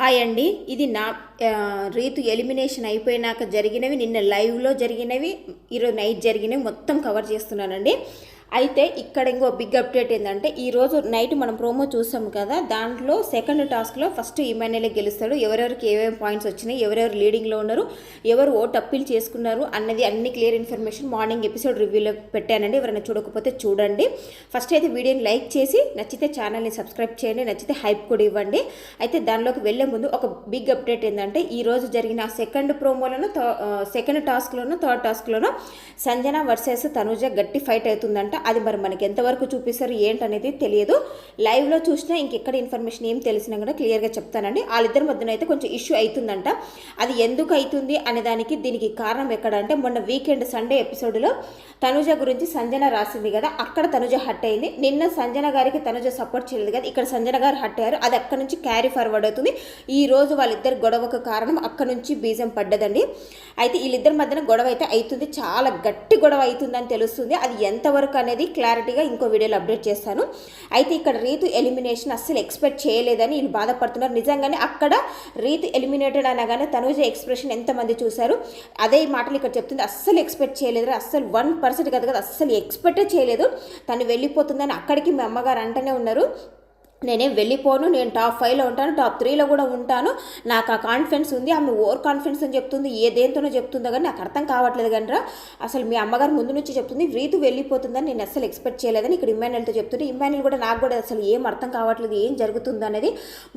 Hi అండి. ఇది నా రీతు ఎలిమినేషన్ అయిపోయినాక జరిగినవి నిన్న లైవ్లో జరిగినవి ఈరోజు నైట్ జరిగినవి మొత్తం కవర్ చేస్తున్నానండి. అయితే ఇక్కడ ఇంకో బిగ్ అప్డేట్ ఏంటంటే ఈరోజు నైట్ మనం ప్రోమో చూసాం కదా దాంట్లో సెకండ్ టాస్క్లో ఫస్ట్ ఇమాన్యులే గెలుస్తాడు. ఎవరెవరికి ఏమేమి పాయింట్స్ వచ్చినాయి ఎవరెవరు లీడింగ్లో ఉన్నారు ఎవరు ఓట్ అప్పీల్ చేసుకున్నారు అన్నది అన్ని క్లియర్ ఇన్ఫర్మేషన్ మార్నింగ్ ఎపిసోడ్ రివ్యూలో పెట్టానండి. ఎవరైనా చూడకపోతే చూడండి. ఫస్ట్ అయితే వీడియోని లైక్ చేసి నచ్చితే ఛానల్ని సబ్స్క్రైబ్ చేయండి నచ్చితే హైప్ కూడా ఇవ్వండి. అయితే దానిలోకి వెళ్ళే ముందు ఒక బిగ్ అప్డేట్ ఏంటంటే ఈరోజు జరిగిన సెకండ్ ప్రోమోలోనూ సెకండ్ టాస్క్లోనూ థర్డ్ టాస్క్లోనూ సంజన వర్సెస్ తనుజ గట్టి ఫైట్ అవుతుందంట. అది మరి మనకి ఎంతవరకు చూపిస్తారు ఏంటనేది తెలియదు. లైవ్లో చూసినా ఇంకెక్కడ ఇన్ఫర్మేషన్ ఏం తెలిసినా కూడా క్లియర్గా చెప్తానండి. వాళ్ళిద్దరి మధ్యన అయితే కొంచెం ఇష్యూ అవుతుందంట అది ఎందుకు అవుతుంది అనే దానికి దీనికి కారణం ఎక్కడ అంటే మొన్న వీకెండ్ సండే ఎపిసోడ్లో తనుజ గురించి సంజన రాసింది కదా అక్కడ తనుజ హట్ అయింది. నిన్న సంజన గారికి తనుజ సపోర్ట్ చేయలేదు కదా ఇక్కడ సంజన గారు హట్ అయ్యారు. అది అక్కడ నుంచి క్యారీ ఫార్వర్డ్ అవుతుంది. ఈ రోజు వాళ్ళిద్దరు గొడవకు కారణం అక్కడ నుంచి బీజం పడ్డదండి. అయితే వీళ్ళిద్దరి మధ్యన గొడవ అయితే అవుతుంది. చాలా గట్టి గొడవ అవుతుందని తెలుస్తుంది. అది ఎంతవరకు అనేది క్లారిటీగా ఇంకో వీడియోలో అప్డేట్ చేస్తాను. అయితే ఇక్కడ రీతు ఎలిమినేషన్ అస్సలు ఎక్స్పెక్ట్ చేయలేదని వీళ్ళు బాధపడుతున్నారు. నిజంగానే అక్కడ రీతు ఎలిమినేటెడ్ అనగానే తనుజ ఎక్స్ప్రెషన్ ఎంతమంది చూశారు అదే మాటలు ఇక్కడ చెప్తుంది. అస్సలు ఎక్స్పెక్ట్ చేయలేదు అస్సలు వన్ పర్సెంట్ కదా కదా అస్సలు ఎక్స్పెక్టే చేయలేదు. తను వెళ్ళిపోతుందని అక్కడికి మీ అమ్మగారు అంటనే ఉన్నారు. నేనేం వెళ్ళిపోను నేను టాప్ ఫైవ్లో ఉంటాను టాప్ త్రీలో కూడా ఉంటాను. నాకు ఆ కాన్ఫిడెన్స్ ఉంది ఆమె ఓవర్ కాన్ఫిడెన్స్ అని చెప్తుంది ఏ దేంతోనో చెప్తుందో కానీ నాకు అర్థం కావట్లేదు కానీ అసలు మీ అమ్మగారు ముందు నుంచి చెప్తుంది రీతు వెళ్ళిపోతుందని నేను అసలు ఎక్స్పెక్ట్ చేయలేదని ఇక్కడ ఇమ్మాన్యుల్తో చెప్తుంటే ఇమ్మాన్యుల్ కూడా నాకు కూడా అసలు ఏం అర్థం కావట్లేదు ఏం జరుగుతుంది అనేది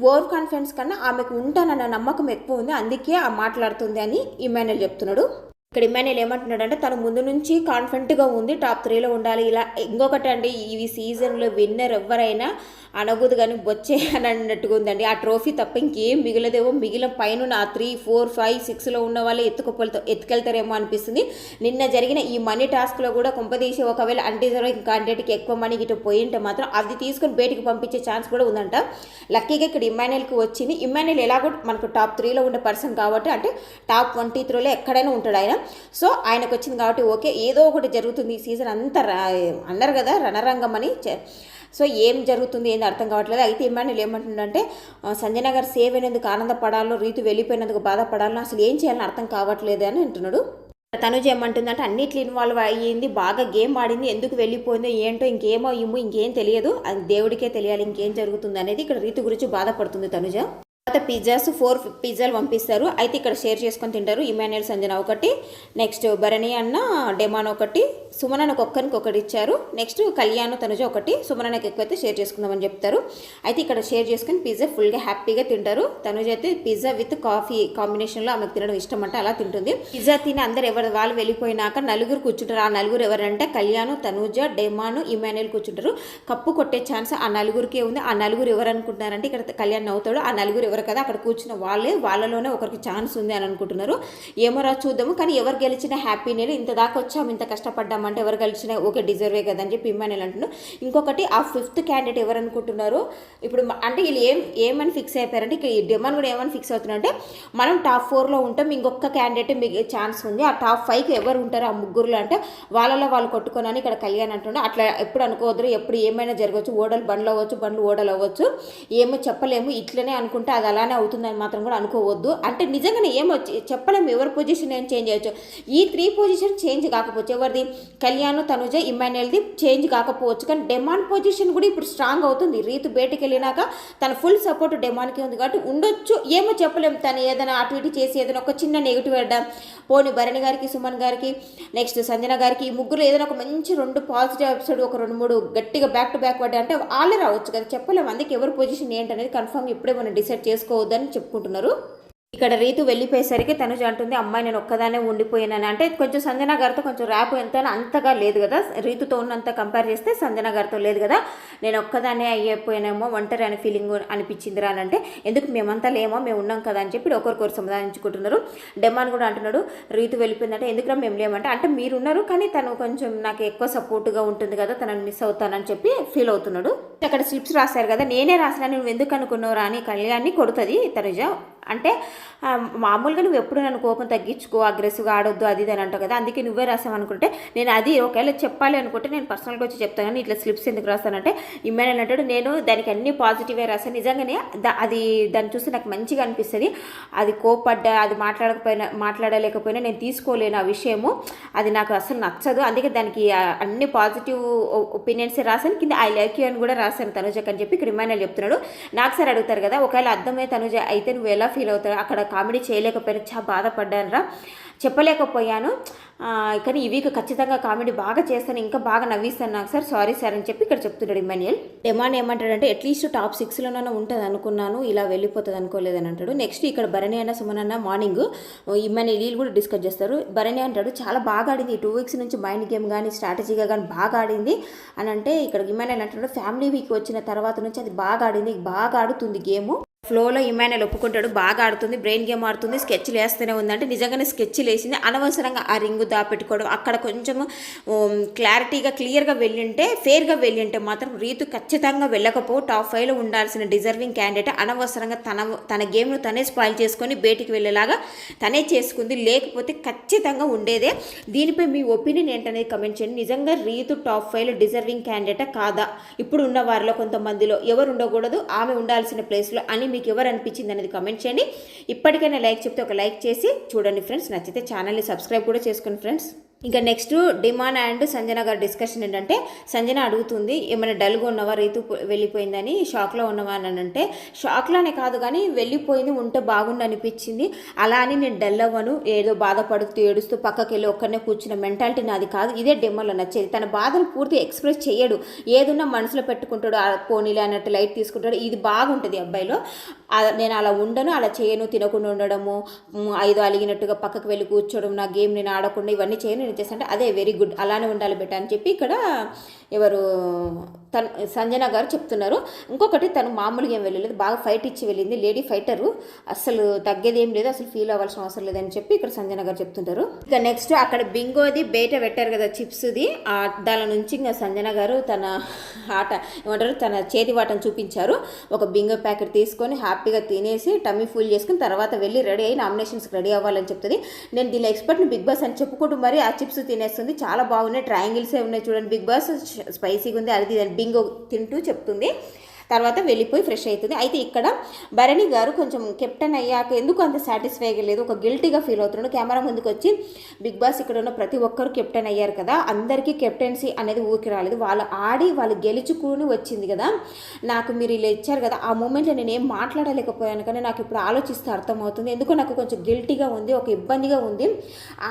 ఓవర్ కాన్ఫిడెన్స్ కన్నా ఆమెకు ఉంటానన్న నమ్మకం ఎక్కువ ఉంది అందుకే ఆ మాట్లాడుతుంది అని ఇమ్మాన్యుల్ చెప్తున్నాడు. ఇక్కడ ఇమ్మాన్యుల్ ఏమంటున్నాడు అంటే తను ముందు నుంచి కాన్ఫిడెంట్గా ఉంది టాప్ త్రీలో ఉండాలి. ఇలా ఇంకొకటి అండి ఈ సీజన్లో విన్నర్ ఎవరైనా అనగూదు కానీ బొచ్చే అని అన్నట్టుగా ఉందండి. ఆ ట్రోఫీ తప్ప ఇంకేం మిగిలదేమో. మిగిలిన పైన ఆ త్రీ ఫోర్ ఫైవ్ సిక్స్లో ఉన్న వాళ్ళే ఎత్తుకుపోలతో ఎత్తుకెళ్తారేమో అనిపిస్తుంది. నిన్న జరిగిన ఈ మనీ టాస్క్లో కూడా కుంపదీసి ఒకవేళ అన్డిజర్వింగ్ క్యాండిడేట్కి ఎక్కువ మనీ గిట్ట పోయింటే మాత్రం అది తీసుకొని బయటికి పంపించే ఛాన్స్ కూడా ఉందంట. లక్కీగా ఇక్కడ ఇమ్మాన్యుల్కి వచ్చింది. ఇమ్మాన్యుల్ ఎలాగో మనకు టాప్ త్రీలో ఉండే పర్సన్ కాబట్టి అంటే టాప్ ట్వంటీ త్రీలో ఎక్కడైనా ఉంటాడు ఆయన. సో ఆయనకు వచ్చింది కాబట్టి ఓకే ఏదో ఒకటి జరుగుతుంది. ఈ సీజన్ అంతా రా అన్నారు కదా రణరంగం అని. సో ఏం జరుగుతుంది ఏంది అర్థం కావట్లేదు. అయితే ఇమ్మాన్యుల్ ఏమంటుందంటే సంజయనగర్ సంజన సేవ్ అయినందుకు ఆనందపడాలో రీతు వెళ్ళిపోయినందుకు బాధపడాలో అసలు ఏం చేయాలని అర్థం కావట్లేదు అని అంటున్నాడు. తనుజ ఏమంటుందంటే అన్నిట్లు ఇన్వాల్వ్ అయ్యింది బాగా గేమ్ ఆడింది ఎందుకు వెళ్ళిపోయిందో ఏంటో ఇంకేమో ఇమ్ము ఇంకేం తెలియదు. అది దేవుడికే తెలియాలి ఇంకేం జరుగుతుంది అనేది ఇక్కడ రీతి గురించి బాధపడుతుంది తనుజ. తర్వాత పిజ్జాస్ ఫోర్ పిజ్జాలు పంపిస్తారు. అయితే ఇక్కడ షేర్ చేసుకొని తింటారు. ఇమాన్యుయల్ సంజన ఒకటి నెక్స్ట్ భరణి అన్న డెమాన్ ఒకటి సుమనకు ఒక్కరికి ఒకటి ఇచ్చారు. నెక్స్ట్ కళ్యాణ్ తనుజ ఒకటి సుమనకు ఎక్కువైతే షేర్ చేసుకుందామని చెప్తారు. అయితే ఇక్కడ షేర్ చేసుకుని పిజ్జా ఫుల్గా హ్యాపీగా తింటారు. తనుజ అయితే పిజ్జా విత్ కాఫీ కాంబినేషన్లో ఆమెకు తినడం ఇష్టం అంటే అలా తింటుంది. పిజ్జా తిని అందరు ఎవరు వాళ్ళు వెళ్ళిపోయినాక నలుగురు కూర్చుంటారు. ఆ నలుగురు ఎవరంటే కళ్యాణ్ తనుజ డెమాను ఇమాన్యుయల్ కూర్చుంటారు. కప్పు కొట్టే ఛాన్స్ ఆ నలుగురికే ఉంది. ఆ నలుగురు ఎవరు అనుకుంటున్నారంటే ఇక్కడ కళ్యాణ్ అవుతాడు ఆ నలుగురు ఎవరు కదా అక్కడ కూర్చున్న వాళ్ళే వాళ్ళలోనే ఒకరికి ఛాన్స్ ఉంది అని అనుకుంటున్నారు. ఏమో రా చూద్దాము కానీ ఎవరు గెలిచినా హ్యాపీ నేను ఇంత దాకా వచ్చాము ఇంత కష్టపడ్డామంటే ఎవరు గెలిచినా ఓకే డిజర్వే కదా అని చెప్పి ఇమ్మాన్యుల్ అంటున్నారు ఇంకొకటి ఆ ఫిఫ్త్ క్యాండిడేట్ ఎవరు అనుకుంటున్నారు? ఇప్పుడు అంటే వీళ్ళు ఏం ఏమని ఫిక్స్ అయిపోయారంటే ఇక ఈ డిమాండ్ కూడా ఏమని ఫిక్స్ అవుతున్నారంటే మనం టాప్ ఫోర్లో ఉంటాం ఇంకొక క్యాండిడేట్ మీకు ఛాన్స్ ఉంది ఆ టాప్ ఫైవ్కి ఎవరు ఉంటారు ఆ ముగ్గురులో అంటే వాళ్ళలో వాళ్ళు కొట్టుకోనని ఇక్కడ కళ్యాణ్ అంటున్నారు అట్లా ఎప్పుడు అనుకోవద్దు ఎప్పుడు ఏమైనా జరగవచ్చు ఓడలు బండ్లు అవ్వచ్చు బండ్లు ఓడలు అవ్వచ్చు ఏమో చెప్పలేము ఇట్లనే అనుకుంటే అది అలానే అవుతుందని మాత్రం కూడా అనుకోవద్దు. అంటే నిజంగానే ఏమో చెప్పలేము ఎవరి పొజిషన్ ఏం చేంజ్ చేయొచ్చు. ఈ త్రీ పొజిషన్ చేంజ్ కాకపోవచ్చు. ఎవరిది? కళ్యాణ్ తనుజ ఇమాన్యుయల్ది చేంజ్ కాకపోవచ్చు. కానీ డెమాన్ పొజిషన్ కూడా ఇప్పుడు స్ట్రాంగ్ అవుతుంది. రీతు బయటికి వెళ్ళినాక తన ఫుల్ సపోర్ట్ డెమాన్కి ఉంది కాబట్టి ఉండొచ్చు. ఏమో చెప్పలేము తను ఏదైనా అటు ఇటు చేసి ఏదైనా ఒక చిన్న నెగిటివ్ అడ్డా పోని భరణి గారికి సుమన్ గారికి నెక్స్ట్ సంజన గారికి ఈ ముగ్గురు ఏదైనా ఒక మంచి రెండు పాజిటివ్ ఎపిసోడ్ ఒక రెండు మూడు గట్టిగా బ్యాక్ టు బ్యాక్ పడ్డా అంటే వాళ్ళే రావచ్చు కదా. చెప్పలేము అందుకే ఎవరి పొజిషన్ ఏంటనేది కన్ఫర్మ్ ఇప్పుడే మనం డిసైడ్ చేసుకోవద్దని చెప్పుకుంటున్నారు. ఇక్కడ రీతు వెళ్ళిపోయేసరికి తనుజ అంటుంది అమ్మాయి నేను ఒక్కదానే ఉండిపోయానని. అంటే కొంచెం సంజన గారితో కొంచెం ర్యాప్ ఎంత అంతగా లేదు కదా. రీతుతో ఉన్నంత కంపేర్ చేస్తే సంజన గారితో లేదు కదా. నేను ఒక్కదానే అయిపోయానేమో ఒంటరి అనే ఫీలింగ్ అనిపించిందిరా అని అంటే ఎందుకు? మేమంతా లేమో మేము ఉన్నాం కదా అని చెప్పి ఒకరికొకరు సమాధానించుకుంటున్నారు. డెమాన్ కూడా అంటున్నాడు రీతు వెళ్ళిపోయిందంటే ఎందుకురా మేము లేమంటే? అంటే మీరు ఉన్నారు కానీ తను కొంచెం నాకు ఎక్కువ సపోర్ట్గా ఉంటుంది కదా తనని మిస్ అవుతానని చెప్పి ఫీల్ అవుతున్నాడు. అక్కడ స్లిప్స్ రాశారు కదా నేనే రాసినా నువ్వు ఎందుకు అనుకున్నావురా అని కళ్యాణ్ని కొడుతుంది తనుజ. అంటే మామూలుగా నువ్వు ఎప్పుడు నన్ను కోపం తగ్గించుకో అగ్రెసివ్గా ఆడొద్దు అది ఇది అని అంటావు కదా అందుకే నువ్వే రాసావు అనుకుంటే నేను అది ఒకవేళ చెప్పాలి అనుకుంటే నేను పర్సనల్గా వచ్చి చెప్తాను కానీ ఇట్లా స్లిప్స్ ఎందుకు రాస్తానంటే ఇమ్మని అంటాడు నేను దానికి అన్ని పాజిటివే రాసాను నిజంగానే దా- అది దాన్ని చూస్తే నాకు మంచిగా అనిపిస్తుంది. అది కోపడ్డా అది మాట్లాడకపోయినా మాట్లాడలేకపోయినా నేను తీసుకోలేను ఆ విషయము. అది నాకు అసలు నచ్చదు. అందుకే దానికి అన్ని పాజిటివ్ ఒపీనియన్స్ రాశాను. కింద ఐ లైక్ యూ అని కూడా రాశాను తనుజకి అని చెప్పి ఇక్కడ రిమైనర్ చెప్తున్నాడు. నాకు సార్ అడుగుతారు కదా ఒకవేళ అర్థమై తనుజ అయితే నువ్వు ఎలా ఫీల్ అవుతారు. అక్కడ కామెడీ చేయలేకపోయినా చాలా బాధపడ్డాను రా చెప్పలేకపోయాను కానీ ఈ వీక్ ఖచ్చితంగా కామెడీ బాగా చేస్తాను. ఇంకా బాగా నవ్విస్తాను నాకు. సార్ సారీ సార్ అని చెప్పి ఇక్కడ చెప్తున్నాడు ఇమాన్యుయల్ డెమాన్ ఏమంటాడంటే అట్లీస్ట్ టాప్ సిక్స్లోనైనా ఉంటుంది అనుకున్నాను. ఇలా వెళ్ళిపోతుంది అనుకోలేదని అంటాడు. నెక్స్ట్ ఇక్కడ భరణి అన్న సుమనన్న మార్నింగ్ ఇమాన్యుయల్ వీళ్ళు కూడా డిస్కస్ చేస్తారు. భరణి అంటాడు చాలా బాగా ఆడింది. టూ వీక్స్ నుంచి మైండ్ గేమ్ కానీ స్ట్రాటజీగా కానీ బాగా ఆడింది అని అంటే ఇక్కడ ఇమాన్యుయల్ అంటాడు ఫ్యామిలీ వీక్ వచ్చిన తర్వాత నుంచి అది బాగా ఆడింది. బాగా ఆడుతుంది గేమ్. ఫ్లోలో ఇమాన్యుల్ ఒప్పుకుంటాడు బాగా ఆడుతుంది బ్రెయిన్ గేమ్ ఆడుతుంది స్కెచ్లు వేస్తూనే ఉందంటే నిజంగానే స్కెచ్లు వేసింది అనవసరంగా ఆ రింగు దాపెట్టుకోవడం అక్కడ కొంచెం క్లారిటీగా క్లియర్గా వెళ్ళింటే ఫేర్గా వెళ్ళింటే మాత్రం రీతు ఖచ్చితంగా వెళ్ళకపో టాప్ ఫైవ్లో ఉండాల్సిన డిజర్వింగ్ క్యాండిడేట్ అనవసరంగా తన తన గేమ్ను తనే స్పాయిల్ చేసుకొని బయటికి వెళ్ళేలాగా తనే చేసుకుంది. లేకపోతే ఖచ్చితంగా ఉండేదే. దీనిపై మీ ఒపీనియన్ ఏంటనేది కమెంట్ చేయండి. నిజంగా రీతు టాప్ ఫైవ్లో డిజర్వింగ్ క్యాండిడేటా కాదా? ఇప్పుడు ఉన్న వారిలో కొంతమందిలో ఎవరు ఉండకూడదు ఆమె ఉండాల్సిన ప్లేస్లో అని మీకు ఎవరు అనిపించింది అనేది కమెంట్ చేయండి. ఇప్పటికైనా లైక్ చెప్తే ఒక లైక్ చేసి చూడండి ఫ్రెండ్స్ నచ్చితే ఛానల్ని సబ్స్క్రైబ్ కూడా చేసుకోండి ఫ్రెండ్స్ ఇంకా నెక్స్ట్ డిమాన్ అండ్ సంజన గారి డిస్కషన్ ఏంటంటే సంజన అడుగుతుంది ఏమైనా డల్గా ఉన్నవా? రీతు వెళ్ళిపోయిందని షాక్లో ఉన్నవా? అని అంటే షాక్లోనే కాదు కానీ వెళ్ళిపోయింది ఉంటే బాగుండు అనిపించింది. అలా అని నేను డల్ అవ్వను ఏదో బాధపడుతూ ఏడుస్తూ పక్కకి వెళ్ళి ఒక్కనే కూర్చున్న మెంటాలిటీ నాది కాదు. ఇదే డెమ్మలో నచ్చేది. తన బాధను పూర్తి ఎక్స్ప్రెస్ చేయడు. ఏదున్నా మనసులో పెట్టుకుంటాడు ఆ పోనీలే అన్నట్టు లైట్ తీసుకుంటాడు. ఇది బాగుంటుంది అబ్బాయిలో. నేను అలా ఉండను అలా చేయను తినకుండా ఉండడము ఐదో ఐదు అలిగినట్టుగా పక్కకు వెళ్ళి కూర్చోవడం నా గేమ్ నేను ఆడకుండా ఇవన్నీ చేయను. ఇచ్చేసి అంటే అదే వెరీ గుడ్ అలానే ఉండాలి బెట అని చెప్పి ఇక్కడ ఎవరు తను సంజన గారు చెప్తున్నారు. ఇంకొకటి తను మామూలుగా ఏం వెళ్ళలేదు. బాగా ఫైట్ ఇచ్చి వెళ్ళింది. లేడీ ఫైటరు అసలు తగ్గేది ఏం లేదు. అసలు ఫీల్ అవ్వాల్సిన అవసరం లేదని చెప్పి ఇక్కడ సంజన గారు చెప్తుంటారు. ఇక నెక్స్ట్ అక్కడ బింగోది బయట పెట్టారు కదా చిప్స్ది. దాని నుంచి ఇంకా సంజన గారు తన ఆట ఏమంటారు తన చేతి వాటను చూపించారు. ఒక బింగో ప్యాకెట్ తీసుకొని హ్యాపీగా తినేసి టమ్మీ ఫుల్ చేసుకుని తర్వాత వెళ్ళి రెడీ అయ్యి నామినేషన్స్కి రెడీ అవ్వాలని చెప్తుంది. నేను దీని ఎక్స్పర్ట్ని బిగ్ బాస్ అని చెప్పుకుంటూ మరి ఆ చిప్స్ తినేస్తుంది. చాలా బాగున్నాయి. ట్రయాంగిల్సే ఉన్నాయి చూడండి. బిగ్ బాస్ స్పైసీగా ఉంది. అది అని. బింగో తింటూ చెప్తుంది తర్వాత వెళ్ళిపోయి ఫ్రెష్ అవుతుంది అయితే ఇక్కడ భరణి గారు కొంచెం కెప్టెన్ అయ్యాక ఎందుకు అంత సాటిస్ఫై లేదు? ఒక గిల్టీగా ఫీల్ అవుతున్నాడు. కెమెరా ముందుకు వచ్చి బిగ్ బాస్ ఇక్కడ ఉన్న ప్రతి ఒక్కరు కెప్టెన్ అయ్యారు కదా. అందరికీ కెప్టెన్సీ అనేది ఊరికి రాలేదు. వాళ్ళు ఆడి వాళ్ళు గెలుచుకుని వచ్చింది కదా. నాకు మీరు ఇలా ఇచ్చారు కదా. ఆ మూమెంట్లో నేను ఏం మాట్లాడలేకపోయాను కానీ నాకు ఇప్పుడు ఆలోచిస్తే అర్థమవుతుంది. ఎందుకో నాకు కొంచెం గిల్టీగా ఉంది ఒక ఇబ్బందిగా ఉంది.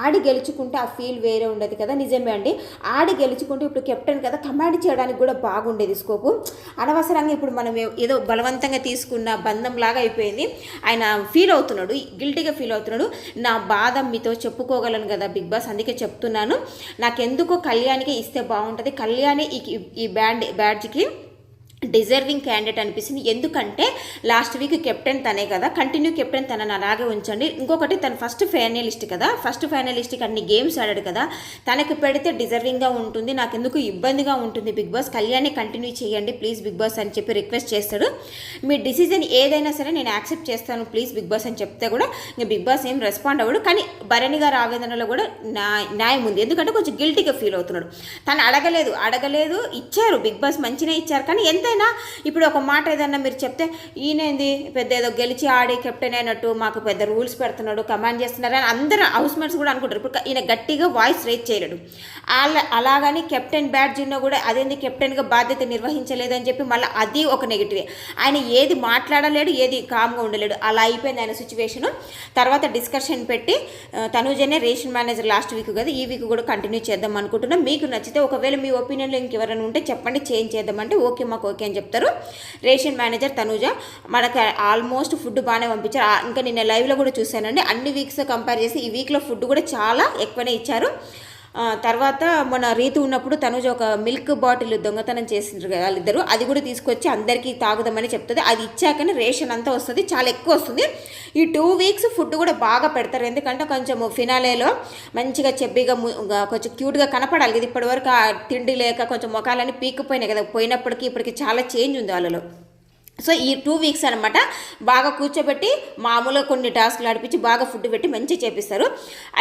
ఆడి గెలుచుకుంటే ఆ ఫీల్ వేరే ఉండదు కదా. నిజమే అండి. ఆడి గెలుచుకుంటే ఇప్పుడు కెప్టెన్ కదా. కమాండ్ చేయడానికి కూడా బాగుండేది స్కోపు అనవసరంగా ఇప్పుడు మనం ఏదో బలవంతంగా తీసుకున్న బంధం లాగా అయిపోయింది. ఆయన ఫీల్ అవుతున్నాడు గిల్టీగా ఫీల్ అవుతున్నాడు. నా బాధ మీతో చెప్పుకోగలను కదా బిగ్ బాస్ అందుకే చెప్తున్నాను. నాకెందుకో కళ్యాణికి ఇస్తే బాగుంటుంది. కళ్యాణి ఈ ఈ బ్యాండ్ బ్యాడ్జ్కి డిజర్వింగ్ క్యాండిడేట్ అనిపిస్తుంది. ఎందుకంటే లాస్ట్ వీక్ కెప్టెన్ తనే కదా. కంటిన్యూ కెప్టెన్ తనని అలాగే ఉంచండి. ఇంకొకటి తను ఫస్ట్ ఫైనలిస్ట్ కదా. ఫస్ట్ ఫైనలిస్ట్కి అన్ని గేమ్స్ ఆడాడు కదా. తనకి పెడితే డిజర్వింగ్గా ఉంటుంది. నాకు ఎందుకు ఇబ్బందిగా ఉంటుంది బిగ్ బాస్? కళ్యాణి కంటిన్యూ చేయండి ప్లీజ్ బిగ్ బాస్ అని చెప్పి రిక్వెస్ట్ చేస్తాడు. మీ డిసిజన్ ఏదైనా సరే నేను యాక్సెప్ట్ చేస్తాను ప్లీజ్ బిగ్ బాస్ అని చెప్తే కూడా ఇంకా బిగ్ బాస్ ఏం రెస్పాండ్ అవ్వడు. కానీ భరణి గారి ఆవేదనలో కూడా నా న్యాయం ఉంది. ఎందుకంటే కొంచెం గిల్టీగా ఫీల్ అవుతున్నాడు. తను అడగలేదు. అడగలేదు. ఇచ్చారు. బిగ్ బాస్ మంచిగా ఇచ్చారు. కానీ ఎంత ఏదైనా ఇప్పుడు ఒక మాట ఏదన్నా మీరు చెప్తే ఈయనేంది? పెద్ద ఏదో గెలిచి ఆడి కెప్టెన్ అయినట్టు మాకు పెద్ద రూల్స్ పెడుతున్నాడు కమాండ్ చేస్తున్నారు అని అందరూ హౌస్ మేట్స్ కూడా అనుకుంటారు. ఇప్పుడు ఈయన గట్టిగా వాయిస్ రేజ్ చేయలేడు. అలా అలాగని కెప్టెన్ బ్యాట్ ఉన్నా కూడా అదేంది? కెప్టెన్గా బాధ్యత నిర్వహించలేదని చెప్పి మళ్ళీ అది ఒక నెగిటివే ఆయన ఏది మాట్లాడలేడు ఏది కామ్గా ఉండలేడు. అలా అయిపోయింది ఆయన సిచ్యువేషను తర్వాత డిస్కషన్ పెట్టి తనుజనే రేషన్ మేనేజర్ లాస్ట్ వీక్ కదా ఈ వీక్ కూడా కంటిన్యూ చేద్దాం అనుకుంటున్నాం. మీకు నచ్చితే ఒకవేళ మీ ఒపీనియన్లో ఇంకెవరైనా ఉంటే చెప్పండి చేంజ్ చేద్దామంటే ఓకే మాకు ఓకే అని చెప్తారు. రేషన్ మేనేజర్ తనూజ మనకు ఆల్మోస్ట్ ఫుడ్ బాగానే పంపించారు. ఇంకా నిన్న లైవ్లో కూడా చూశానండి. అన్ని వీక్స్ కంపేర్ చేసి ఈ వీక్లో ఫుడ్ కూడా చాలా ఎక్కువనే ఇచ్చారు. తర్వాత మన రీతు ఉన్నప్పుడు తనుజ ఒక మిల్క్ బాటిల్ దొంగతనం చేసిండ్రు కదా వాళ్ళిద్దరు. అది కూడా తీసుకొచ్చి అందరికీ తాగుదామని చెప్తుంది. అది ఇచ్చాకనే రేషన్ అంతా వస్తుంది. చాలా ఎక్కువ వస్తుంది. ఈ టూ వీక్స్ ఫుడ్ కూడా బాగా పెడతారు. ఎందుకంటే కొంచెం ఫినాలేలో మంచిగా చెబ్బిగా కొంచెం క్యూట్గా కనపడాలి కదా. ఇప్పటివరకు ఆ తిండి లేక కొంచెం ముఖాలన్నీ పీకిపోయినాయి కదా. పోయినప్పటికీ ఇప్పటికి చాలా చేంజ్ ఉంది వాళ్ళలో. సో ఈ టూ వీక్స్ అనమాట బాగా కూర్చోబెట్టి మామూలుగా కొన్ని టాస్క్లు నడిపించి బాగా ఫుడ్ పెట్టి మంచిగా చేపిస్తారు.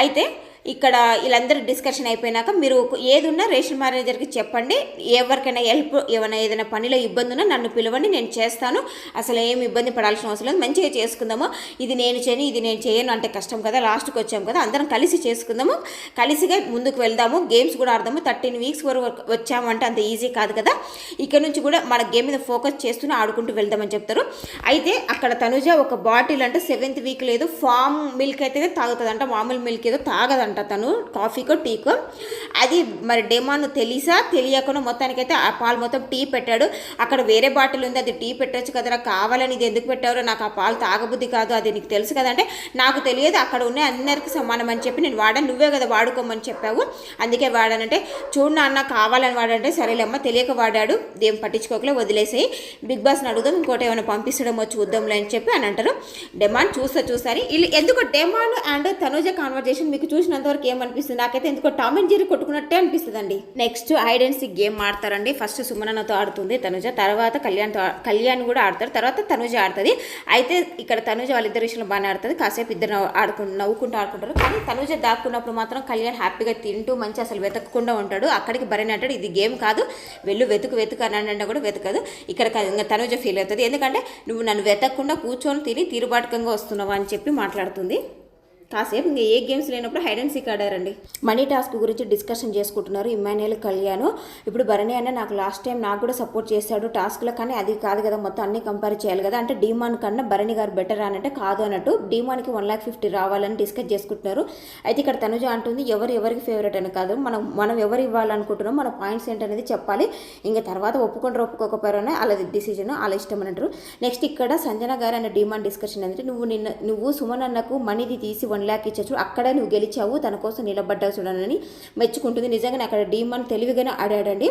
అయితే ఇక్కడ వీళ్ళందరూ డిస్కషన్ అయిపోయినాక మీరు ఏది ఉన్నా రేషన్ మేనేజర్కి చెప్పండి. ఎవరికైనా హెల్ప్ ఏమైనా ఏదైనా పనిలో ఇబ్బంది ఉన్నా నన్ను పిలవండి నేను చేస్తాను. అసలు ఏమి ఇబ్బంది పడాల్సిన అవసరం లేదు. మంచిగా చేసుకుందాము. ఇది నేను చేయను ఇది నేను చేయను అంటే కష్టం కదా లాస్ట్కి వచ్చాము కదా అందరం కలిసి చేసుకుందాము. కలిసిగా ముందుకు వెళ్దాము. గేమ్స్ కూడా ఆడదాము. థర్టీన్ వీక్స్ వరకు వచ్చామంటే అంత ఈజీ కాదు కదా. ఇక్కడ నుంచి కూడా మన గేమ్ మీద ఫోకస్ చేస్తూనే ఆడుకుంటూ వెళ్దామని చెప్తారు. అయితే అక్కడ తనుజ ఒక బాటిల్ అంటే సెవెంత్ వీక్ లేదు ఫామ్ మిల్క్ అయితే తాగుతుందంట. మామూలు మిల్క్ ఏదో తాగదంట. తను కాఫీకో టీకో. అది మరి డెమాను తెలిసా? తెలియకుండా మొత్తానికైతే ఆ పాలు మొత్తం టీ పెట్టాడు. అక్కడ వేరే బాటిల్ ఉంది అది టీ పెట్టచ్చు కదరా కావాలని ఇది ఎందుకు పెట్టారో నాకు ఆ పాలు తాగబుద్ధి కాదు అది నీకు తెలుసు కదంటే నాకు తెలియదు అక్కడ ఉన్న అందరికీ సమానం అని చెప్పి నేను వాడాను నువ్వే కదా వాడుకోమని చెప్పావు. అందుకే వాడానంటే చూడు నాన్న కావాలని వాడంటే సరేలేమ్మ తెలియక వాడాడు. దేం పట్టించుకోకలే వదిలేసాయి. బిగ్ బాస్ని అడుగుదాం ఇంకోటి ఏమైనా పంపిస్తాడేమో చూద్దాంలే అని చెప్పి అని అంటారు. డెమాన్ చూస్తా చూసారి వీళ్ళు ఎందుకు డెమాన్ అండ్ తనుజ కాన్వర్జేషన్ మీకు చూసినంత వరకు ఏమనిపిస్తుంది? నాకైతే ఎందుకో టామ్ అండ్ జీరీ కొట్టుకున్నట్టే అనిపిస్తుంది అండి నెక్స్ట్ ఐడెన్సీ గేమ్ ఆడతారండి. ఫస్ట్ సుమనతో ఆడుతుంది తనుజ. తర్వాత కళ్యాణ్తో కళ్యాణ్ కూడా ఆడతారు తర్వాత తనుజ ఆడుతుంది. అయితే ఇక్కడ తనుజ వాళ్ళిద్దరు విషయంలో బాగానే ఆడుతుంది. కాసేపు ఇద్దరు ఆడుకుంటు నవ్వుకుంటూ ఆడుకుంటారు. కానీ తనుజ దాక్కున్నప్పుడు మాత్రం కళ్యాణ్ హ్యాపీగా తింటూ మంచి అసలు వెతకకుండా ఉంటాడు. అక్కడికి బరని అంటాడు ఇది గేమ్ కాదు. వెళ్ళు వెతుకు వెతుకు అని అంటే కూడా వెతకదు. ఇక్కడ తనుజ ఫీల్ అవుతుంది. ఎందుకంటే నువ్వు నన్ను వెతకకుండా కూర్చొని తిని తీరుబాటుకంగా వస్తున్నావు అని చెప్పి మాట్లాడుతుంది. కాసేపు ఇంకా ఏ గేమ్స్ లేనప్పుడు హైడ్ అండ్ సీక్ ఆడారండి. మనీ టాస్క్ గురించి డిస్కషన్ చేసుకుంటున్నారు ఇమాన్యుయల్ కళ్యాణ్. ఇప్పుడు భరణి అన్న నాకు లాస్ట్ టైం నాకు కూడా సపోర్ట్ చేశాడు టాస్క్లో కానీ అది కాదు కదా మొత్తం అన్ని కంపేర్ చేయాలి కదా. అంటే డీమాన్ కన్నా భరణి గారు బెటర్ అని అంటే కాదు అన్నట్టు డీమాన్కి వన్ ల్యాక్ ఫిఫ్టీ రావాలని డిస్కస్ చేసుకుంటున్నారు. అయితే ఇక్కడ తనుజ అంటుంది ఎవరు ఎవరికి ఫేవరెట్ అని కాదు. మనం మనం ఎవరు ఇవ్వాలనుకుంటున్నాం మన పాయింట్స్ ఏంటనేది చెప్పాలి. ఇంకా తర్వాత ఒప్పుకుంటారు ఒప్పుకోకపోయారని వాళ్ళ డిసిజన్ వాళ్ళ ఇష్టం అంటారు నెక్స్ట్ ఇక్కడ సంజన గారు అనే డిమాండ్ డిస్కషన్ ఏంటంటే నువ్వు నిన్న నువ్వు సుమన్ అన్నకు మనీది తీసి వన్ ల్యాక్ ఇచ్చచ్చు అక్కడ నువ్వు గెలిచావు తన కోసం నిలబడ్డావు చూడనని మెచ్చుకుంటుంది. నిజంగానే అక్కడ డీమన్ తెలివిగానే ఆడాడండి.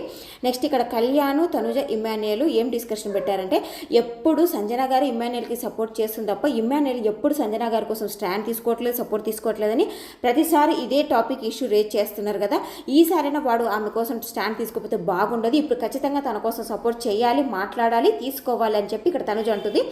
నెక్స్ట్ ఇక్కడ కళ్యాణ్ తనుజ ఇమాన్యుయల్ ఏం డిస్కషన్ పెట్టారంటే ఎప్పుడు సంజన గారు ఇమాన్యుయల్కి సపోర్ట్ చేస్తుంది తప్ప ఇమాన్యుయల్ ఎప్పుడు సంజన గారి కోసం స్టాండ్ తీసుకోవట్లేదు సపోర్ట్ తీసుకోవట్లేదని ప్రతిసారి ఇదే టాపిక్ ఇష్యూ రేజ్ చేస్తున్నారు కదా. ఈసారైనా వాడు ఆమె కోసం స్టాండ్ తీసుకోకపోతే బాగుండదు. ఇప్పుడు ఖచ్చితంగా తన కోసం సపోర్ట్ చేయాలి మాట్లాడాలి తీసుకోవాలి అని చెప్పి ఇక్కడ తనుజ అంటుంది.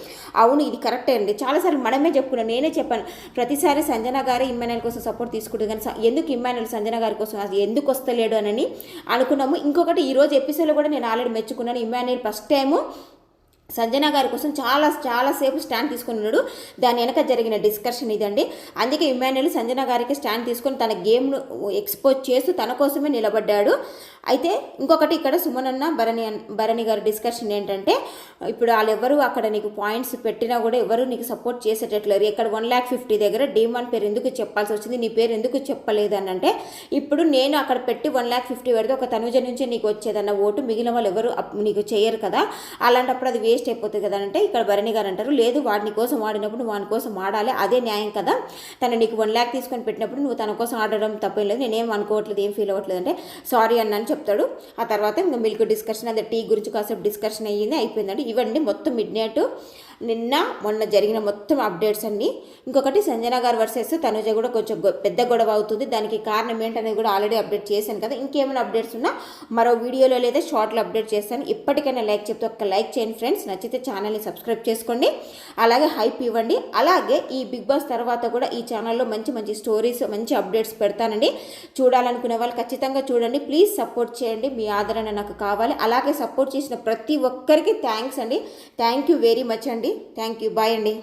అవును ఇది కరెక్టే అండి. చాలాసార్లు మనమే చెప్పుకున్నాం నేనే చెప్పాను. ప్రతిసారి సంజన గారే ఇమ్మాన్యుల్ కోసం సపోర్ట్ తీసుకుంటుంది కానీ స- ఎందుకు ఇమ్మాన్యుల్ సంజన గారి కోసం అది ఎందుకు వస్తలేడు అని అనుకున్నాము. ఇంకొకటి ఈరోజు ఎపిసోడ్లో కూడా నేను ఆల్రెడీ మెచ్చుకున్నాను. ఇమ్మాన్యుల్ ఫస్ట్ టైము సంజన గారి కోసం చాలా చాలాసేపు స్టాండ్ తీసుకుని ఉన్నాడు. దాని వెనక జరిగిన డిస్కషన్ ఇదండి. అందుకే ఇమాన్యుల్ సంజన గారికి స్టాండ్ తీసుకొని తన గేమ్ను ఎక్స్పోజ్ చేస్తూ తన కోసమే నిలబడ్డాడు. అయితే ఇంకొకటి ఇక్కడ సుమనన్న భరణి అన్- భరణి గారి డిస్కషన్ ఏంటంటే ఇప్పుడు వాళ్ళు ఎవరు అక్కడ నీకు పాయింట్స్ పెట్టినా కూడా ఎవరు నీకు సపోర్ట్ చేసేటట్లేరు. ఇక్కడ వన్ ల్యాక్ ఫిఫ్టీ దగ్గర డీమాన్ పేరు ఎందుకు చెప్పాల్సి వచ్చింది? నీ పేరు ఎందుకు చెప్పలేదు అని అంటే ఇప్పుడు నేను అక్కడ పెట్టి వన్ ల్యాక్ ఫిఫ్టీ పెడితే ఒక తనుజ నుంచి నీకు వచ్చేదన్న ఓటు మిగిలిన వాళ్ళు ఎవరు నీకు చేయరు కదా? అలాంటప్పుడు అది వేస్ట్ అయిపోతుంది కదా అంటే ఇక్కడ భరణి గారు అంటారు లేదు వాడిని కోసం ఆడినప్పుడు వాని కోసం ఆడాలి అదే న్యాయం కదా. తను నీకు వన్ ల్యాక్ తీసుకొని పెట్టినప్పుడు నువ్వు తన కోసం ఆడడం తప్పేం లేదు నేనేం అనుకోవట్లేదు ఏం ఫీల్ అవ్వట్లేదు అంటే సారీ అన్నాను చెప్తాడు. ఆ తర్వాత ఇంకా మిల్క్ డిస్కషన్ అదే టీ గురించి కాసేపు డిస్కషన్ అయ్యింది అయిపోయిందండి. ఇవన్నీ మొత్తం మిడ్ నైట్ నిన్న మొన్న జరిగిన మొత్తం అప్డేట్స్ అన్నీ. ఇంకొకటి సంజన గారు వర్సెస్ తనుజ కూడా కొంచెం పెద్ద గొడవ అవుతుంది. దానికి కారణం ఏంటనేది కూడా ఆల్రెడీ అప్డేట్ చేశాను కదా. ఇంకేమైనా అప్డేట్స్ ఉన్నా మరో వీడియోలో లేదా షార్ట్లో అప్డేట్ చేస్తాను. ఇప్పటికైనా లైక్ చెప్తే ఒక్క లైక్ చేయండి ఫ్రెండ్స్ నచ్చితే ఛానల్ని సబ్స్క్రైబ్ చేసుకోండి. అలాగే హైప్ ఇవ్వండి. అలాగే ఈ బిగ్ బాస్ తర్వాత కూడా ఈ ఛానల్లో మంచి మంచి స్టోరీస్ మంచి అప్డేట్స్ పెడతానండి. చూడాలనుకునే వాళ్ళు ఖచ్చితంగా చూడండి. ప్లీజ్ సపోర్ట్ చేయండి. మీ ఆదరణ నాకు కావాలి. అలాగే సపోర్ట్ చేసిన ప్రతి ఒక్కరికి థ్యాంక్స్ అండి. థ్యాంక్ యూ వెరీ మచ్ అండి. థ్యాంక్ యూ బాయ్ అండి.